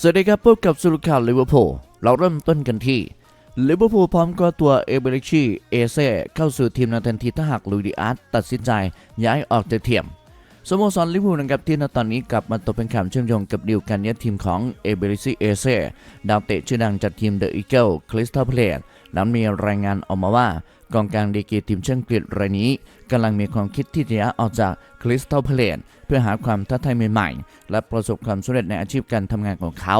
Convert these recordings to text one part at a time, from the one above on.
สวัสดีครับพบกับสุรุข่าวลิเวอร์พูลเราเริ่มต้นกันที่ลิเวอร์พูลพร้อมก็ตัวเอเบริชีเอเซ่เข้าสู่ทีมในทันทีถ้าหากลุยดิอาร์ตตัดสินใจย้ายออกจากทีมสโมสรลิเวอร์พูลนะครับที่ณตอนนี้กลับมาตกเป็นข่าวเชื่อมโยงกับดีลการย้ายทีมของเอเบริชีเอเซ่ดาวเตะชื่อดังจากทีมเดอะอีเกิลคริสตัลเพลสหลังมีรายงานออกมาว่า กองกลางดีกรีทีมเชียงกฤษรายนี้กำลังมีความคิดที่จะออกจากคริสตัลเพลสเพื่อหาความท้าทายใหม่ๆ และประสบความสำเร็จในอาชีพการทำงานของเขา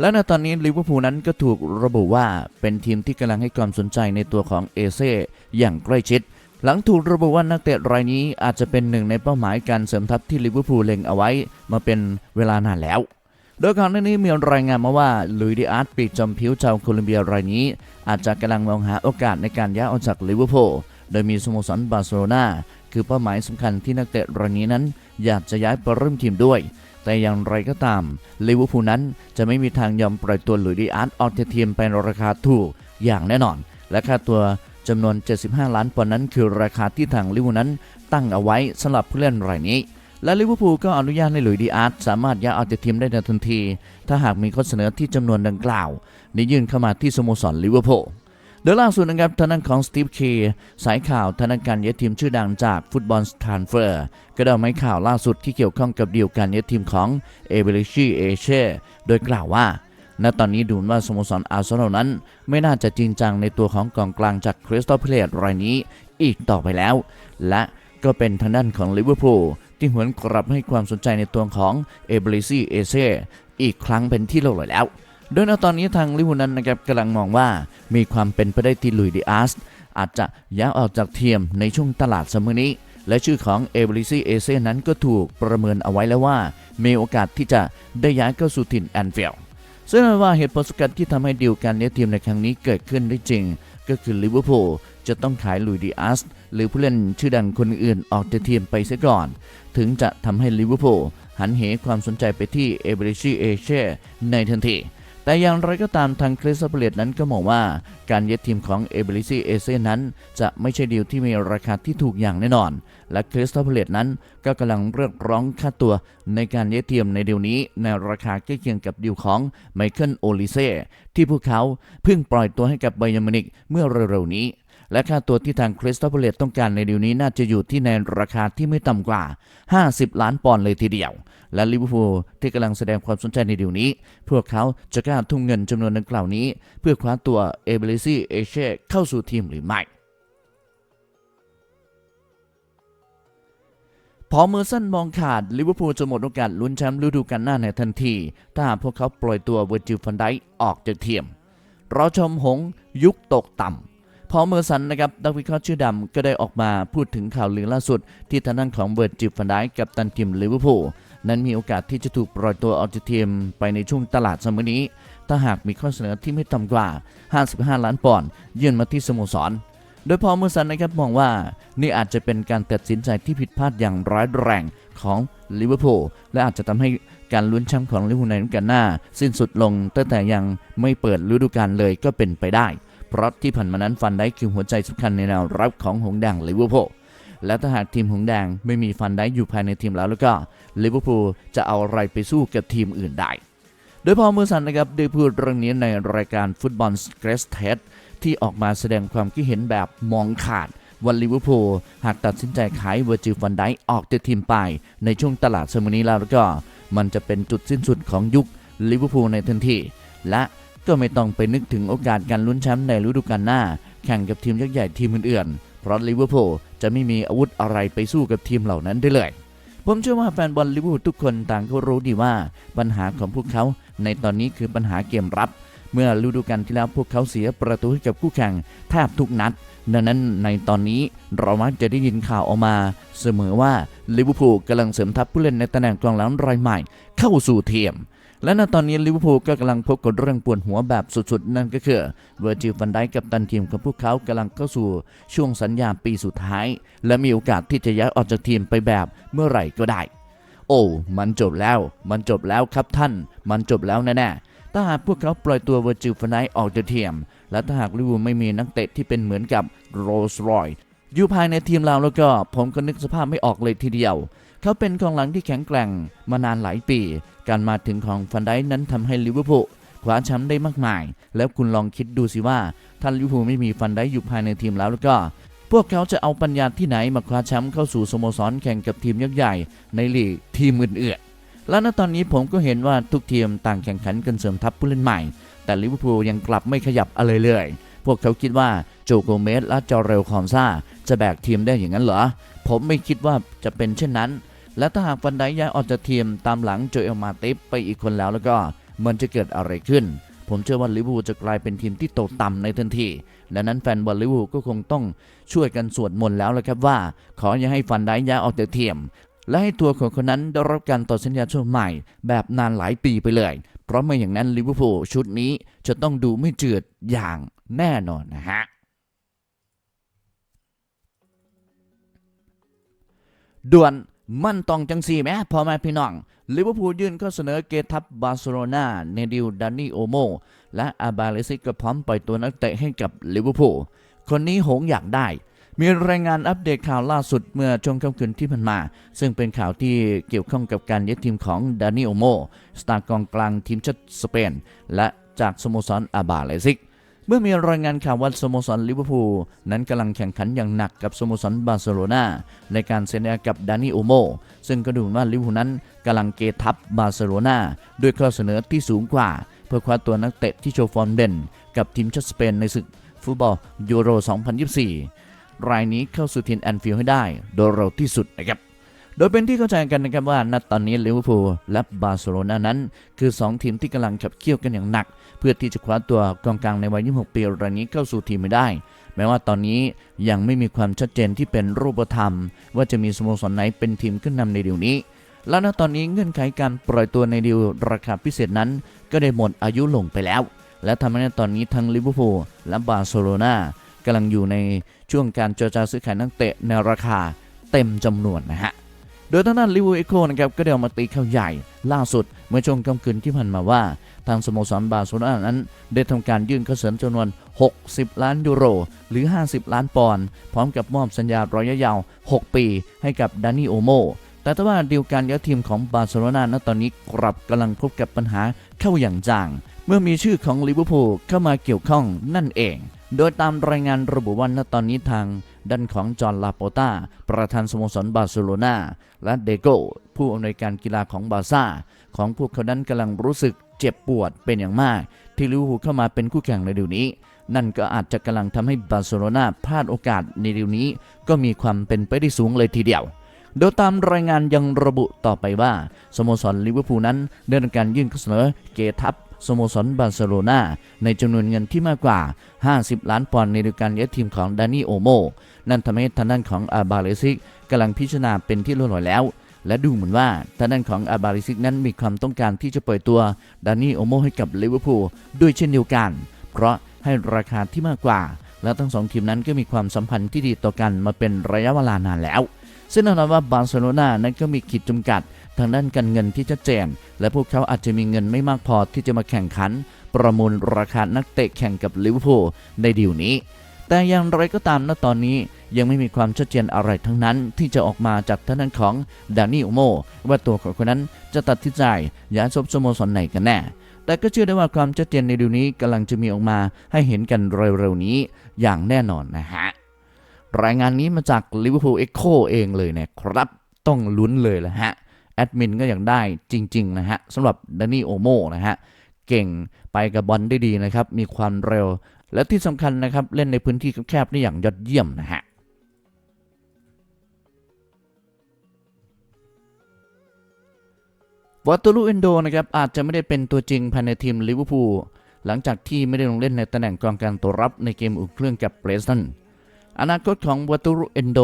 และในตอนนี้ลิเวอร์พูลนั้นก็ถูกระบุว่าเป็นทีมที่กำลังให้ความสนใจในตัวของเอเซ่อย่างใกล้ชิด หลังถูกระบุว่านักเตะรายนี้อาจจะเป็นหนึ่งในเป้าหมายการเสริมทัพที่ลิเวอร์พูลเล็งเอาไว้ มาเป็นเวลานานแล้ว โดยก่อนหน้านี้มีรายงานมาว่าลุยดิอาร์ตปีกจอมผิวชาวโคลอมเบียรายนี้ อาจจะกำลังมองหาโอกาสในการย้ายออกจากลิเวอร์พูลโดยมีสโมสรบาร์เซโลนาคือเป้าหมายสำคัญที่นักเตะรายนี้นั้น อยากจะย้ายไปร่วมทีมด้วย แต่อย่างไรก็ตามลิเวอร์พูลนั้นจะไม่มีทางยอมปล่อยตัวลุยดิอาร์ตออกจากทีมไปในราคาถูกอย่างแน่นอน และค่าตัวจำนวน 75 ล้านปอนด์นั้น คือราคาที่ทางลิเวอร์พูลนั้นตั้งเอาไว้สำหรับผู้เล่นรายนี้ และลิเวอร์พูลก็อนุญาตให้หลุยดิอาร์ตสามารถย้ายออกจากทีมได้ในทันที ถ้าหากมีข้อเสนอที่จำนวนดังกล่าวได้ยื่นเข้ามาที่สโมสรลิเวอร์พูลโดยล่าสุดนะครับทางด้านของสตีฟเคสายข่าวทางด้านการย้ายทีมชื่อดังจากฟุตบอลสถานเฟอร์ ก็ได้เอาไม้ข่าวล่าสุดที่เกี่ยวข้องกับดีลการย้ายทีมของเอเบริชีเอเช่โดยกล่าวว่าณตอนนี้ดูเหมือนว่าสโมสรอาร์เซนอลนั้น ไม่น่าจะจริงจังในตัวของกองกลางจากคริสตัลเพลสรายนี้อีกต่อไปแล้ว และก็เป็นทางด้านของลิเวอร์พูล ที่หวนกลับให้ความสนใจในตัวของเอเบริชีเอเช่อีกครั้งเป็นที่เรียบร้อยแล้ว โดยในตอนนี้ทางลิเวอร์พูลนั้นนะครับกำลังมองว่ามีความเป็นไปได้ที่ลุยดิอาร์สอาจจะย้ายออกจากทีมในช่วงตลาดซัมเมอร์นี้ และชื่อของเอเบริซีเอเซนั้นก็ถูกประเมินเอาไว้แล้วว่า มีโอกาสที่จะได้ย้ายเข้าสู่ถิ่นแอนฟิลด์ซึ่งนั่นว่าเหตุผลสำคัญที่ทำให้ดีลการย้ยทีมในครั้งนี้เกิดขึ้นได้จริง ก็คือลิเวอร์พูลจะต้องขายลุยดิอาร์ส หรือผู้เล่นชื่อดังคนอื่นออกจากทีมไปเสียก่อน ถึงจะทำให้ลิเวอร์พูลหันเหความสนใจไปที่เอเบริซีเอเช่ในทันทีแต่อย่างไรก็ตามทางคริสตัลเลสนั้นก็มองว่าการยึดทีมของเอเบริซีเอเซนั้น จะไม่ใช่ดีลที่มีราคาที่ถูกอย่างแน่นอน และคริสตัลเลสนั้นก็กำลังเรียกร้องค่าตัวในการยึดทีมในเดีลนี้ ในราคาใกล้เคียงกับดีลของไมเคิลโอลิเซ่ที่พวกเขาเพิ่งปล่อยตัวให้กับไบยามินิกเมื่อเร็วๆนี้ และค่าตัวที่ทางคริสตัลเพลสต้องการในเดีลนี้น่าจะอยู่ที่ในราคาที่ไม่ต่ำกว่า 50 ล้านปอนด์เลยทีเดียว และลิเวอร์พูลที่กำลังแสดงความสนใจในเดีลนี้ พวกเขาจะกล้าทุ่มเงินจำนวนดังกล่าวนี้ เพื่อคว้าตัวเอเบลิซีเอเช่เข้าสู่ทีมหรือไม่พอเมอร์สันมองขาดลิเวอร์พูลจะหมดโอกาสลุ้นแชมป์ฤดูกาลหน้าในทันที ถ้าพวกเขาปล่อยตัวเวอร์จิลฟันไดออกจากทีมเราชมหงยุคตกต่ำ พอเมอร์สันนะครับนักวิเคราะห์ชื่อดำก็ได้ออกมาพูดถึงข่าวลือล่าสุด ที่ทางด้านของเวิร์ดจิลฟันไดค์กับตันทีมลิเวอร์พูลนั้นมีโอกาสที่จะถูกปล่อยตัวออกจากทีมไปในช่วงตลาดซัมเมอร์นี้ ถ้าหากมีข้อเสนอที่ไม่ต่ำกว่า 55 ล้านปอนด์ยื่นมาที่สโมสร โดยพอเมอร์สันนะครับมองว่านี่อาจจะเป็นการตัดสินใจที่ผิดพลาดอย่างร้ายแรงของลิเวอร์พูลและอาจจะทำให้การลุ้นแชมป์ของลิเวอร์พูลในฤดูกาลหน้า สิ้นสุดลงตั้งแต่ยังไม่เปิดฤดูกาลเลยก็เป็นไปได้ เพราะที่ผ่านมานั้นฟันได้คือหัวใจสำคัญในแนวรับของหงแดงลิเวอร์พูลและถ้าหากทีมหงแดงไม่มีฟันได้อยู่ภายในทีมแล้วแล้วก็ลิเวอร์พูลจะเอาอะไรไปสู้กับทีมอื่นได้ โดยพอเมอสันนะครับได้พูดเรื่องนี้ในรายการฟุตบอลสเกรสเทสที่ออกมาแสดงความคิดเห็นแบบมองขาดวันลิเวอร์พูลหากตัดสินใจขายเวอร์จิลฟันไดออกจากทีมไป ในช่วงตลาดเซอร์มอนี้แล้วก็ มันจะเป็นจุดสิ้นสุดของยุคลิเวอร์พูลในทันที และ ก็ไม่ต้องไปนึกถึงโอกาสการลุ้นแชมป์ในฤดูกาลหน้า แข่งกับทีมยักษ์ใหญ่ทีมอื่นๆ เพราะลิเวอร์พูลจะไม่มีอาวุธอะไรไปสู้กับทีมเหล่านั้นได้เลย ผมเชื่อว่าแฟนบอลลิเวอร์พูลทุกคนต่างก็รู้ดีว่า ปัญหาของพวกเขาในตอนนี้คือปัญหาเกมรับ เมื่อฤดูกาลที่แล้วพวกเขาเสียประตูให้กับคู่แข่งแทบทุกนัด ดังนั้นในตอนนี้เรามักจะได้ยินข่าวออกมา เสมอว่าลิเวอร์พูลกำลังเสริมทัพผู้เล่นในตำแหน่งกองหลังรายใหม่ เข้าสู่ทีม และในตอนนี้ลิเวอร์พูลก็กำลังพบกับเรื่องปวดหัวแบบสุดๆ นั่นก็คือเวอร์จิลฟันไดกับตันทีมของพวกเขากำลังเข้าสู่ช่วงสัญญาปีสุดท้าย และมีโอกาสที่จะย้ายออกจากทีมไปแบบเมื่อไหร่ก็ได้ โอ้ มันจบแล้ว มันจบแล้วครับท่าน มันจบแล้วแน่ๆถ้าหากพวกเขาปล่อยตัวเวอร์จิลฟนไนออกจากทีม และถ้าหากลิเวอร์พูลไม่มีนักเตะที่เป็นเหมือนกับโรสรอยอยู่ภายในทีมเราแล้วก็ผมก็นึกสภาพไม่ออกเลยทีเดียว เขาเป็นกองหลังที่แข็งแกร่งมานานหลายปี การมาถึงของฟันไดนั้นทำให้ลิเวอร์พูลคว้าแชมป์ได้มากมาย แล้วคุณลองคิดดูสิว่าถ้าลิเวอร์พูลไม่มีฟันไดอยู่ภายในทีมแล้วแล้วก็ พวกเขาจะเอาปัญญาที่ไหนมาคว้าแชมป์เข้าสู่สโมสรแข่งกับทีมยักษ์ใหญ่ในลีกทีมอื่นๆและณตอนนี้ผมก็เห็นว่าทุกทีมต่างแข่งขันกันเสริมทัพผู้เล่นใหม่ แต่ลิเวอร์พูลยังกลับไม่ขยับอะไรเลยพวกเขาคิดว่าโจโกเมสและจอเรลคอนซาจะแบกทีมได้อย่างนั้นเหรอ ผมไม่คิดว่าจะเป็นเช่นนั้น และถ้าหากฟันไดย้ายออกจากทีมตามหลังโจเอลมาติฟไปอีกคนแล้วแล้วก็มันจะเกิดอะไรขึ้น ผมเชื่อว่าลิเวอร์พูลจะกลายเป็นทีมที่ตกต่ำในทันทีดังนั้นแฟนบอลลิเวอร์พูลก็คงต้องช่วยกันสวดมนต์แล้วละครับว่า ขออย่าให้ฟันไดย้ายออกจากทีมและให้ตัวของคนนั้นได้รับการต่อสัญญาช่วงใหม่ แบบนานหลายปีไปเลย เพราะไม่อย่างนั้นลิเวอร์พูลชุดนี้จะต้องดูไม่จืดอย่างแน่นอนนะฮะด่วน มันต้องจังสี่แหมพ่อแม่พี่น้องลิเวอร์พูลยื่นข้อเสนอเกทับบาร์เซโลนาในดิวดานี่โอโม และอาบาเลซิกก็พร้อมปล่อยตัวนักเตะให้กับลิเวอร์พูลคนนี้หงอยากได้ มีรายงานอัปเดตข่าวล่าสุดเมื่อช่วงค่ำคืนที่ผ่านมา ซึ่งเป็นข่าวที่เกี่ยวข้องกับการยึดทีมของดานิโอโม สตาร์กองกลางทีมชาติสเปน และจากสโมสรอาบาเลซิก เมื่อมีรายงานข่าวว่าสโมสรลิเวอร์พูลนั้นกำลังแข่งขันอย่างหนักกับสโมสรบาร์เซโลนาในการเซ็นสัญญากับดานิโอโมซึ่งก็ดูเหมือนว่าลิเวอร์พูลนั้นกำลังเกทับบาร์เซโลนาด้วยข้อเสนอที่สูงกว่า เพื่อคว้าตัวนักเตะที่โชว์ฟอร์มเด่น กับทีมชาติสเปนในศึกฟุตบอลยูโร 2024 รายนี้เข้าสู่ทีมแอนฟิลด์ให้ได้ โดยเร็วที่สุดนะครับ โดยเป็นที่เข้าใจกันนะครับว่าณตอนนี้ลิเวอร์พูลและบาร์เซโลนานั้น คือ 2 ทีมที่กำลังขับเคี่ยวกันอย่างหนัก เพื่อที่จะคว้าตัวกองกลางในวัย 26 ปีรายนี้เข้าสู่ทีมไม่ได้ แม้ว่าตอนนี้ยังไม่มีความชัดเจนที่เป็นรูปธรรม ว่าจะมีสโมสรไหนเป็นทีมขึ้นนำในเดียวนี้ และณตอนนี้เงื่อนไขการปล่อยตัวในดีลราคาพิเศษนั้น ก็ได้หมดอายุลงไปแล้ว และทำให้ณตอนนี้ทั้งลิเวอร์พูลและบาร์เซโลนากำลังอยู่ในช่วงการเจรจาซื้อขายนักเตะในราคาเต็มจำนวนนะฮะ โดยทางด้านลิเวอร์เอโคนะครับก็ได้ออกมาตีข่าวใหญ่ล่าสุด เมื่อช่วงกลางคืนที่ผ่านมาว่า ทางสโมสรบาร์เซโลนานั้น ได้ทำการยื่นข้อเสนอจำนวน 60 ล้านยูโร หรือ 50 ล้านปอนด์พร้อมกับมอบสัญญาระยะยาว 6 ปีให้กับดานิโอโมแต่ถ้าว่าดีลการย้ายทีมของบาร์เซโลนาณตอนนี้กลับกำลังพบกับปัญหาเข้าอย่างจังเมื่อมีชื่อของลิเวอร์พูลเข้ามาเกี่ยวข้องนั่นเอง โดยตามรายงานระบุว่าณตอนนี้ทาง ด้านของจอห์นลาโปตาประธานสโมสรบาร์เซโลนาและเดโกผู้อำนวยการกีฬาของบาร์ซ่า ของพวกเขานั้นกำลังรู้สึกเจ็บปวดเป็นอย่างมาก ที่ลิเวอร์พูลเข้ามาเป็นคู่แข่งในเดี๋ยวนี้ นั่นก็อาจจะกำลังทำให้บาร์เซโลนาพลาดโอกาสในเดี๋ยวนี้ ก็มีความเป็นไปได้สูงเลยทีเดียวโดยตามรายงานยังระบุต่อไปว่า สโมสรลิเวอร์พูลนั้นได้ทำการยื่นข้อเสนอเกทับ สโมสรบาร์เซโลนาในจำนวนเงินที่มากกว่า 50 ล้านปอนด์ในฤดูกาลย้ายทีมของดานิโอโม นั่นทำให้ทางด้านของอาบาเลซิกกำลังพิจารณาเป็นที่เรียบร้อยแล้ว และดูเหมือนว่าทางด้านของอาบาเลซิกนั้นมีความต้องการที่จะปล่อยตัวดานิโอโมให้กับลิเวอร์พูลด้วยเช่นเดียวกัน เพราะให้ราคาที่มากกว่า และทั้งสองทีมนั้นก็มีความสัมพันธ์ที่ดีต่อกันมาเป็นระยะเวลานานแล้วซึ่งแน่นอนว่าบาร์เซโลนานั้นก็มีขีดจำกัด ทางด้านการเงินที่ชัดเจน และพวกเขาอาจจะมีเงินไม่มากพอที่จะมาแข่งขัน ประมูลราคานักเตะแข่งกับลิเวอร์พูลในดีลนี้ แต่อย่างไรก็ตามณตอนนี้ยังไม่มีความชัดเจนอะไรทั้งนั้นที่จะออกมาจากท่างด้นของดานิโอโมว่าตัวของคนนั้นจะตัดสินใจย้ายซบสโมสรไหนกันแน่แต่ก็เชื่อได้ว่าความชัดเจนในดีลนี้กำลังจะมีออกมาให้เห็นกันเร็วๆนี้อย่างแน่นอนนะฮะรายงานนี้มาจาก Liverpool Echo เองเลยนะครับ ต้องลุ้นเลยแหละฮะ แอดมินก็อยากได้จริง ๆ นะฮะสำหรับดานี่โอโมนะฮะ เก่งไปกับบอลได้ดีนะครับ มีความเร็ว และที่สำคัญนะครับ เล่นในพื้นที่แคบๆได้อย่างยอดเยี่ยมนะฮะวัตตุลูเอนโดนะครับอาจจะไม่ได้เป็นตัวจริงภายในทีมลิเวอร์พูลหลังจากที่ไม่ได้ลงเล่นในตำแหน่งกองกลางตัวรับในเกมอุ่นเครื่องกับเบรสตันอนาคตของวัตตุรุเอนโด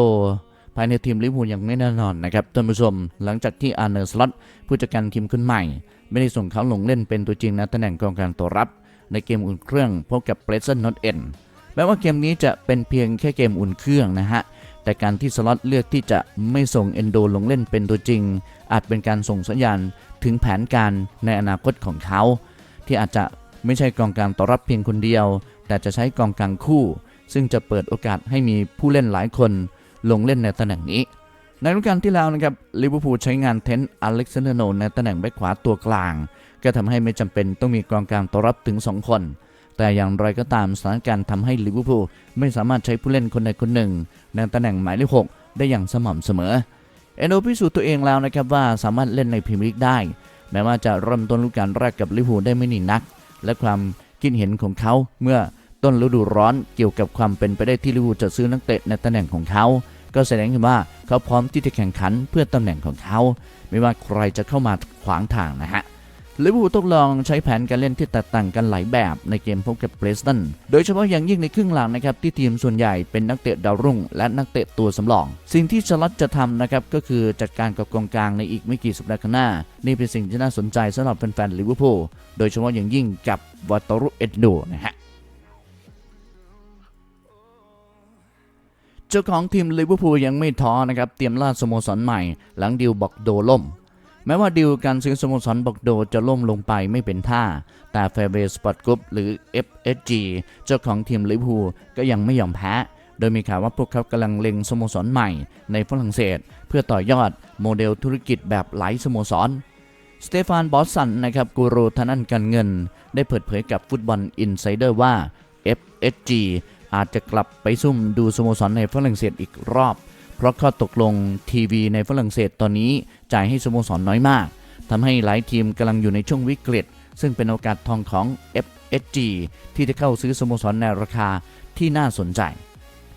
ภายในทีมลิเวอร์พูลยังไม่แน่นอนนะครับท่านผู้ชม หลังจากที่อาร์เนอร์สล็อตผู้จัดการทีมคนใหม่ ไม่ได้ส่งเขาลงเล่นเป็นตัวจริงในตำแหน่งกองกลางตัวรับ ในเกมอุ่นเครื่องพบกับเบรสันนอตเอ็นแม้ว่าเกมนี้จะเป็นเพียงแค่เกมอุ่นเครื่องนะฮะแต่การที่สล็อตเลือกที่จะไม่ส่งเอนโดลงเล่นเป็นตัวจริง อาจเป็นการส่งสัญญาณถึงแผนการในอนาคตของเขา ที่อาจจะไม่ใช่กองกลางต่อรับเพียงคนเดียว แต่จะใช้กองกลางคู่ ซึ่งจะเปิดโอกาสให้มีผู้เล่นหลายคน ลงเล่นในตำแหน่งนี้ ในฤดูกาลที่แล้วนะครับลิเวอร์พูลใช้งานเทนต์อเล็กซานเดอร์โนในตำแหน่งแบ็คขวาตัวกลาง ก็ทำให้ไม่จำเป็นต้องมีกองกลางตัวรับถึง 2 คน แต่อย่างไรก็ตามสถานการณ์ทำให้ลิเวอร์พูลไม่สามารถใช้ผู้เล่นคนใดคนหนึ่ง ในตำแหน่งหมายเลขหกได้อย่างสม่ำเสมอเอนโดพิสูจน์ตัวเองแล้วนะครับว่าสามารถเล่นในพรีเมียร์ลีกได้ แม้ว่าจะเริ่มต้นฤดูกาลแรกกับลิเวอร์พูลได้ไม่นีนัก และความคิดเห็นของเขาเมื่อต้นฤดูร้อนเกี่ยวกับความเป็นไปได้ที่ลิเวอร์พูลจะซื้อนักเตะในตำแหน่งของเขา ก็แสดงให้ว่าเขาพร้อมที่จะแข่งขันเพื่อตำแหน่งของเขา ไม่ว่าใครจะเข้ามาขวางทางนะฮะลิเวอร์พูลต้องลองใช้แผนการเล่นที่แตกต่างกันหลายแบบในเกมพบกับเบรสตัน โดยเฉพาะอย่างยิ่งในครึ่งหลังนะครับที่ทีมส่วนใหญ่เป็นนักเตะดาวรุ่ง และนักเตะตัวสำรอง สิ่งที่ชลัดจะทำนะครับก็คือจัดการกับกองกลางในอีกไม่กี่สัปดาห์ข้างหน้า นี่เป็นสิ่งที่น่าสนใจสำหรับแฟนๆลิเวอร์พูล โดยเฉพาะอย่างยิ่งกับวาตรุเอ็ดโดนะฮะ จ้าของทีมลิเวอร์พูลยังไม่ท้อนะครับ เตรียมล่าสโมสรใหม่ หลังดิวบอกโดล่ม แม้ว่าดิวการซื้อสโมสรบอกโดจะล่มลงไปไม่เป็นท่า แต่แฟเบสปอร์ตกรุ๊ปหรือ FSG เจ้าของทีมลิเวอร์พูลก็ยังไม่ยอมแพ้ โดยมีข่าวว่าพวกเขากำลังเล็งสโมสรใหม่ในฝรั่งเศส เพื่อต่อยอดโมเดลธุรกิจแบบหลายสโมสรสเตฟานบอสสันนะครับกูรูทางด้านการเงิน ได้เปิดเผยกับฟุตบอลอินไซเดอร์ว่า FSG อาจจะกลับไปซุ่มดูสโมสรในฝรั่งเศสอีกรอบ เพราะข้อตกลงทีวีในฝรั่งเศสตอนนี้จ่ายให้สโมสรน้อยมากทำให้หลายทีมกำลังอยู่ในช่วงวิกฤต ซึ่งเป็นโอกาสทองของ FSG ที่จะเข้าซื้อสโมสรในราคาที่น่าสนใจ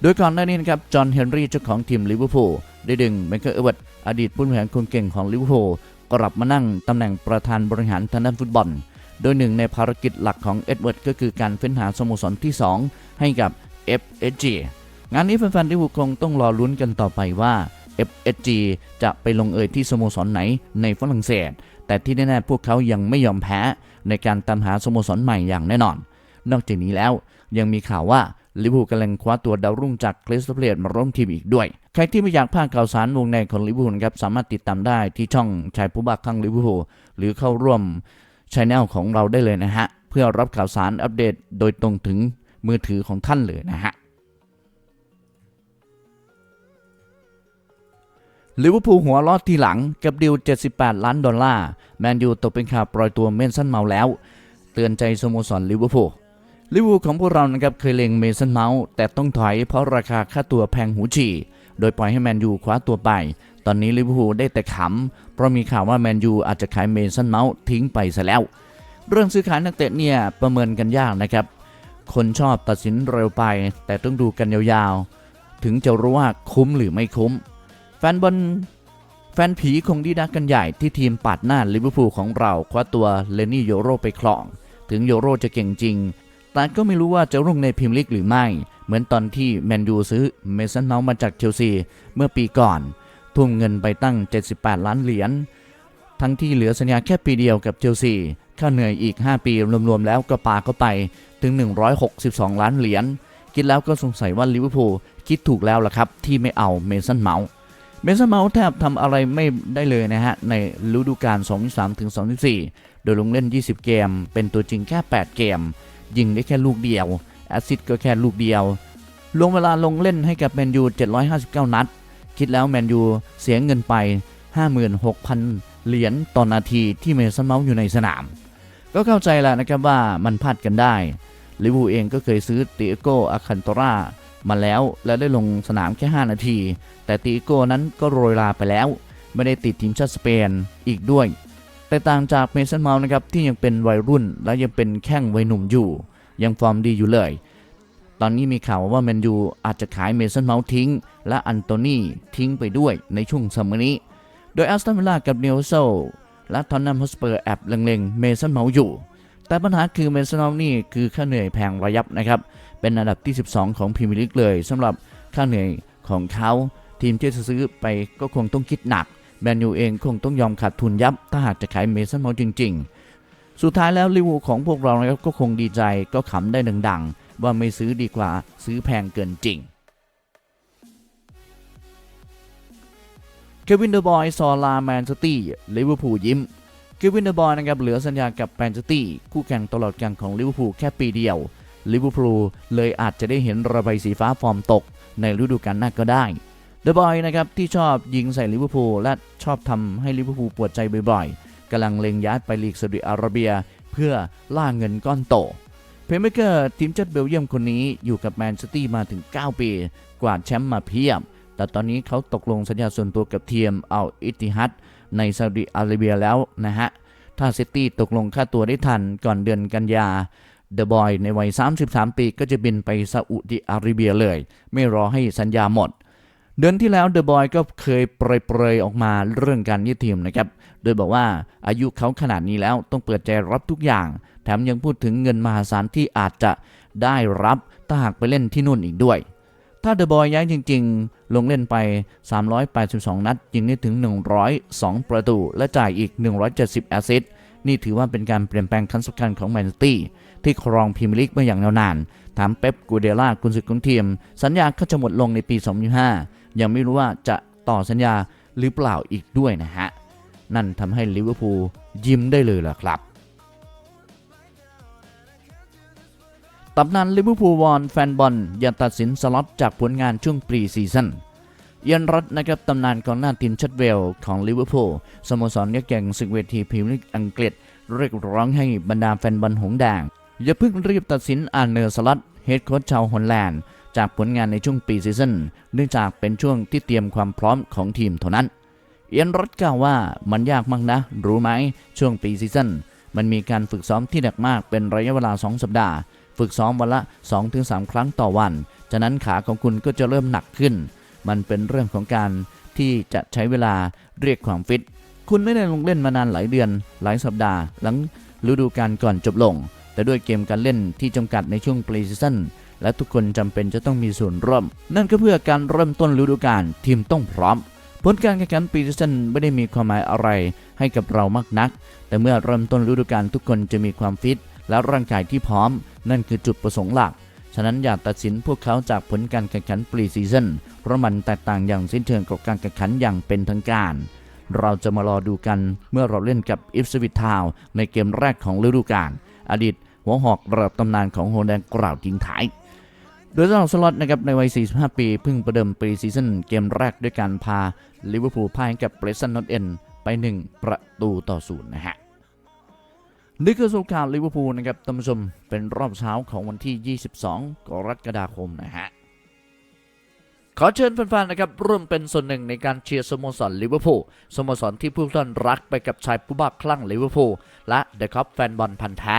โดยก่อนหน้านี้นะครับ จอห์น เฮนรี่เจ้าของทีมลิเวอร์พูลได้ดึงเมเคิลเอเวิร์ตอดีตผู้บริหารคนเก่งของลิเวอร์พูลกลับมานั่งตำแหน่งประธานบริหารทางด้านฟุตบอล โดยหนึ่งในภารกิจหลักของเอ็ดเวิร์ดก็คือการเฟ้นหาสโมสรที่ 2 ให้กับ FSG งานนี้แฟนๆลิเวอร์พูลคงต้องรอลุ้นกันต่อไปว่า FSG จะไปลงเอยที่สโมสรไหนในฝรั่งเศส แต่ที่แน่ๆพวกเขายังไม่ยอมแพ้ในการตามหาสโมสรใหม่อย่างแน่นอน นอกจากนี้แล้วยังมีข่าวว่าลิเวอร์พูลกำลังคว้าตัวดาวรุ่งจากคริสตัลเพลตมาร่วมทีมอีกด้วย ใครที่ไม่อยากพลาดข่าวสารวงในของลิเวอร์พูลนครับสามารถติดตามได้ที่ช่องชายผู้บักข้างลิเวอร์พูลหรือเข้าร่วม ช anel ของเราได้เลยนะฮะ เพื่อรับข่าวสารอัปเดตโดยตรงถึงมือถือของท่านเลยนะฮะลิเวอร์พูลหัวลอดทีหลังกับดิว 78 ล้านดอลลาร์ แมนยูตกเป็นข่าวปล่อยตัวเมนสันเมาแล้ว เตือนใจสโมสรลิเวอร์พูลลิเวอร์พูลของพวกเรานะครับเคยเล็งเมสันเมาส์แต่ต้องถอยเพราะราคาค่าตัวแพงหูฉี่ โดยปล่อยให้แมนยูคว้าตัวไป ตอนนี้ลิเวอร์พูลได้แต่ขำ เพราะมีข่าวว่าแมนยูอาจจะขายเมสันเมาส์ทิ้งไปซะแล้ว เรื่องซื้อขายนักเตะเนี่ยประเมินกันยากนะครับ คนชอบตัดสินเร็วไป แต่ต้องดูกันยาวๆ ถึงจะรู้ว่าคุ้มหรือไม่คุ้ม แฟนบอลแฟนผีคงดีดักกันใหญ่ที่ทีมปาดหน้าลิเวอร์พูลของเราคว้าตัวเลนี่โยโรไปครอง ถึงโยโรจะเก่งจริง แต่ก็ไม่รู้ว่าจะรุ่งในพรีเมียร์ลีกหรือไม่ เหมือนตอนที่แมนยูซื้อเมสันเมามาจากเชลซีเมื่อปีก่อน ทุ่มเงินไปตั้ง 78 ล้านเหรียญ ทั้งที่เหลือสัญญาแค่ปีเดียวกับเชลซี ค่าเหนื่อยอีก 5 ปีรวมๆแล้วก็ปาเข้าไปถึง 162 ล้านเหรียญ คิดแล้วก็สงสัยว่าลิเวอร์พูลคิดถูกแล้วล่ะครับ ที่ไม่เอาเมสันเมาส์เมสันเมาส์แทบทำอะไรไม่ได้เลยนะฮะ ในฤดูกาล2023ถึง2024 โดยลงเล่น 20 เกม เป็นตัวจริงแค่ 8 เกม ยิงได้แค่ลูกเดียวแอสซิสต์ก็แค่ลูกเดียวลงเวลาลงเล่นให้กับแมนยู 759 นัด คิดแล้วแมนยูเสียเงินไป 56,000 เหรียญต่อนนาทีที่เมสันเมาส์อยู่ในสนาม ก็เข้าใจแล้วนะครับว่ามันพลาดกันได้ลิเวอร์พูลเองก็เคยซื้อติโกอาคันโตรามาแล้วและได้ลงสนามแค่ 5 นาที แต่ติโกนั้นก็โรยลาไปแล้ว ไม่ได้ติดทีมชาติสเปนอีกด้วย แต่ต่างจากเมสันเมาส์นะครับที่ยังเป็นวัยรุ่นและยังเป็นแข้งวัยหนุ่มอยู่ ยังฟอร์มดีอยู่เลย ตอนนี้มีข่าวว่าแมนยูอาจจะขายเมสันเมาส์ทิ้ง และอันโตนีทิ้งไปด้วยในช่วงซัมเมอร์นี้ โดยแอสตันวิลล่ากับเนวโซและทอนนัมฮอสเปอร์แอบเล็งๆเมสันเมาส์อยู่ แต่ปัญหาคือเมสันเมาส์นี่คือค่าเหนื่อยแพงระยับนะครับ เป็นอันดับที่ 12 ของพรีเมียร์ลีกเลยสำหรับค่าเหนื่อยของเขาทีมที่จะซื้อไปก็คงต้องคิดหนักแมนยูเองคงต้องยอมขาดทุนยับ ถ้าหากจะขายเมสันเมาส์จริง ๆ สุดท้ายแล้วลิวูของพวกเรานะครับก็คงดีใจก็ขำได้ดังๆ ว่าไม่ซื้อดีกว่าซื้อแพงเกินจริงเควินเดอร์บอยซอลาแมนซิตี้ลิเวอร์พูลยิ้มเควินเดอร์บอยนะครับเหลือสัญญากับแมนซิตี้คู่แข่งตลอดกาลของลิเวอร์พูลแค่ปีเดียวลิเวอร์พูลเลยอาจจะได้เห็นระบายสีฟ้าฟอร์มตกในฤดูกาลหน้าก็ได้เดอะบอยนะครับที่ชอบยิงใส่ลิเวอร์พูลและชอบทำให้ลิเวอร์พูลปวดใจบ่อยๆกำลังเล็งย้ายไปลีกซาอุดิอาระเบีย เพื่อล่าเงินก้อนโต เพเมเกอร์ทีมชาติเบลเยียมคนนี้อยู่กับแมนซิตี้มาถึง 9 ปี กวาดแชมป์มาเพียบ แต่ตอนนี้เขาตกลงสัญญาส่วนตัวกับทีมเอาอิติฮัดในซาอุดิอาระเบียแล้วนะฮะ ถ้าซิตี้ตกลงค่าตัวได้ทันก่อนเดือนกันยาเดอะบอยในวัย 33 ปีก็จะบินไปซาอุดิอาระเบียเลย ไม่รอให้สัญญาหมด เดือนที่แล้วเดอะบอยก็เคยเปรยๆออกมาเรื่องการยืดทีมนะครับ โดยบอกว่าอายุเขาขนาดนี้แล้วต้องเปิดใจรับทุกอย่าง แถมยังพูดถึงเงินมหาศาลที่อาจจะได้รับถ้าหากไปเล่นที่นู่นอีกด้วย ถ้าเดอะบอยย้ายจริงๆ ลงเล่นไป 382 นัด ยิงได้ถึง 102 ประตู และจ่ายอีก 170 แอสซิสต์นี่ถือว่าเป็นการเปลี่ยนแปลงครั้งสำคัญของแมนซิตี้ที่ครองพรีเมียร์ลีกมาอย่างยาวนาน ถามเป๊ปกูเดล่ากุนซือของทีม สัญญาก็จะหมดลงในปี 2025 ยังไม่รู้ว่าจะต่อสัญญาหรือเปล่าอีกด้วยนะฮะ นั่นทำให้ลิเวอร์พูลยิ้มได้เลยล่ะครับตำนานลิเวอร์พูลวอนแฟนบอลอย่าตัดสินสล็อตจากผลงานช่วงปรีซีซั่นเอียนรัตนะครับตำนานกองหน้าทีมชัดเวลของลิเวอร์พูลสโมสรยักษ์ใหญ่ศึกเวทีพรีเมียร์ลีกอังกฤษ เรียกร้องให้บรรดาแฟนบอลหงแดง อย่าเพิ่งรีบตัดสินอาร์เนอร์สล็อตเฮดโค้ชชาวฮอลแลนด์ จากผลงานในช่วงปีซีซั่นเนื่องจากเป็นช่วงที่เตรียมความพร้อมของทีมเท่านั้น เอียนรัตกล่าวว่ามันยากมากนะ รู้ไหมช่วงปีซีซั่นมันมีการฝึกซ้อมที่หนักมากเป็นระยะเวลา 2 สัปดาห์ ฝึกซ้อมวันละ 2-3 ครั้งต่อวันจากนั้นขาของคุณก็จะเริ่มหนักขึ้น มันเป็นเรื่องของการที่จะใช้เวลาเรียกความฟิต คุณไม่ได้ลงเล่นมานานหลายเดือน หลายสัปดาห์ หลังฤดูกาลก่อนจบลง แต่ด้วยเกมการเล่นที่จำกัดในช่วงปรีซีซั่น และทุกคนจำเป็นจะต้องมีส่วนร่วม นั่นก็เพื่อการเริ่มต้นฤดูกาลทีมต้องพร้อม ผลการแข่งขันปีซีซั่นไม่ได้มีความหมายอะไรให้กับเรามากนัก แต่เมื่อเริ่มต้นฤดูกาลทุกคนจะมีความฟิต และร่างกายที่พร้อม นั่นคือจุดประสงค์หลัก ฉะนั้นอย่าตัดสินพวกเขาจากผลการแข่งขันปรีซีซั่นเพราะมันแตกต่างอย่างสิ้นเชิงกับการแข่งขันอย่างเป็นทางการเราจะมารอดูกันเมื่อเราเล่นกับอิฟสวิททาวในเกมแรกของฤดูกาลอดีตหัวหอกระดับตำนานของโฮแดงกล่าวทิ้งท้าย ดยสำหรับสล็อตนะครับในวัย 45 ปีเพิ่งประเดิมปีซีซั่นเกมแรกด้วยการพาลิเวอร์พูลพ่ายกับเบรซันนอตเอ็นไป 1 ประตูต่อศูนย์นะฮะนี่คือสุขาลิเวอร์พูลนะครับท่านผู้ชมเป็นรอบเช้าของวันที่ 22 กรกฎาคมนะฮะขอเชิญแฟนๆนะครับร่วมเป็นส่วนหนึ่งในการเชียร์สโมสรลิเวอร์พูลสโมสรที่ผู้ท่านรักไปกับชายผู้บ้าคลั่งลิเวอร์พูลและเดอะคัพแฟนบอลพันธ์แท้